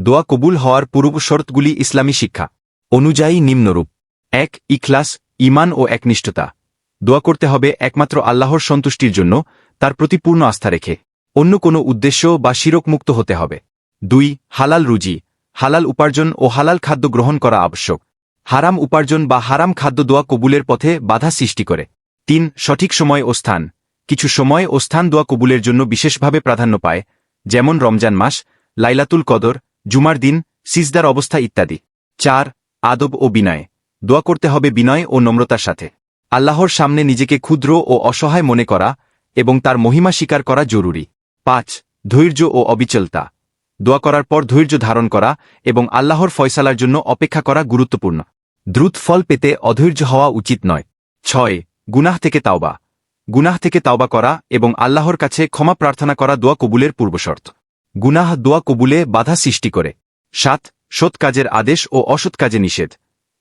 দোয়া কবুল হওয়ার পূর্বশর্তগুলি ইসলামী শিক্ষা। অনুযায়ী নিম্নরূপ। এক, ইখলাস ইমান ও একনিষ্ঠতা। দোয়া করতে হবে একমাত্র আল্লাহর সন্তুষ্টির জন্য, তার প্রতি পূর্ণ আস্থা রেখে। অন্য কোনো উদ্দেশ্য বা শিরকমুক্ত হতে হবে। দুই, হালাল রুজি। হালাল উপার্জন ও হালাল খাদ্য গ্রহণ করা আবশ্যক। হারাম উপার্জন বা হারাম খাদ্য দোয়া কবুলের পথে বাধা সৃষ্টি করে। তিন, সঠিক সময় ও স্থান। কিছু সময় ও স্থান দোয়া কবুলের জন্য বিশেষভাবে প্রাধান্য পায়, যেমন রমজান মাস, লাইলাতুল কদর জুমার দিন, সিজদার অবস্থা ইত্যাদি। চার, আদব ও বিনয়। দোয়া করতে হবে বিনয় ও নম্রতার সাথে। আল্লাহর সামনে নিজেকে ক্ষুদ্র ও অসহায় মনে করা এবং তার মহিমা স্বীকার করা জরুরি। পাঁচ, ধৈর্য ও অবিচলতা। দোয়া করার পর ধৈর্য ধারণ করা এবং আল্লাহর ফয়সালার জন্য অপেক্ষা করা গুরুত্বপূর্ণ। দ্রুত ফল পেতে অধৈর্য হওয়া উচিত নয়। ছয়, গুনাহ থেকে তাওবা। গুনাহ থেকে তাওবা করা এবং আল্লাহর কাছে ক্ষমা প্রার্থনা করা দোয়া কবুলের পূর্বশর্ত। গুনাহ দোয়া কবুলে বাধা সৃষ্টি করে। সাত, সৎ কাজের আদেশ ও অসৎ কাজে নিষেধ।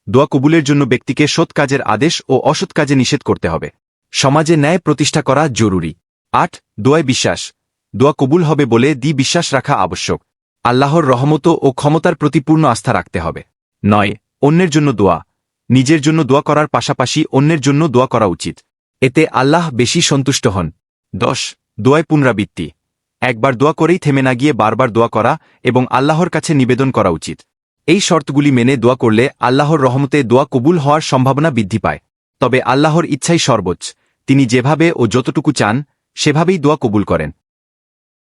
দোয়া কবুলের জন্য ব্যক্তিকে সৎ কাজের আদেশ ও অসৎ কাজে নিষেধ করতে হবে। সমাজে ন্যায় প্রতিষ্ঠা করা জরুরি। আট, দোয়ায় বিশ্বাস। দোয়া কবুল হবে বলে দি বিশ্বাস রাখা আবশ্যক। আল্লাহর রহমত ও ক্ষমতার প্রতি পূর্ণ আস্থা রাখতে হবে। নয়, অন্যের জন্য দোয়া। নিজের জন্য দোয়া করার পাশাপাশি অন্যের জন্য দোয়া করা উচিত। এতে আল্লাহ বেশি সন্তুষ্ট হন। দশ, দোয়ায় পুনরাবৃত্তি। একবার দোয়া করেই থেমে না গিয়ে বারবার দোয়া করা এবং আল্লাহর কাছে নিবেদন করা উচিত। এই শর্তগুলি মেনে দোয়া করলে আল্লাহর রহমতে দোয়া কবুল হওয়ার সম্ভাবনা বৃদ্ধি পায়। তবে আল্লাহর ইচ্ছাই সর্বোচ্চ। তিনি যেভাবে ও যতটুকু চান, সেভাবেই দোয়া কবুল করেন।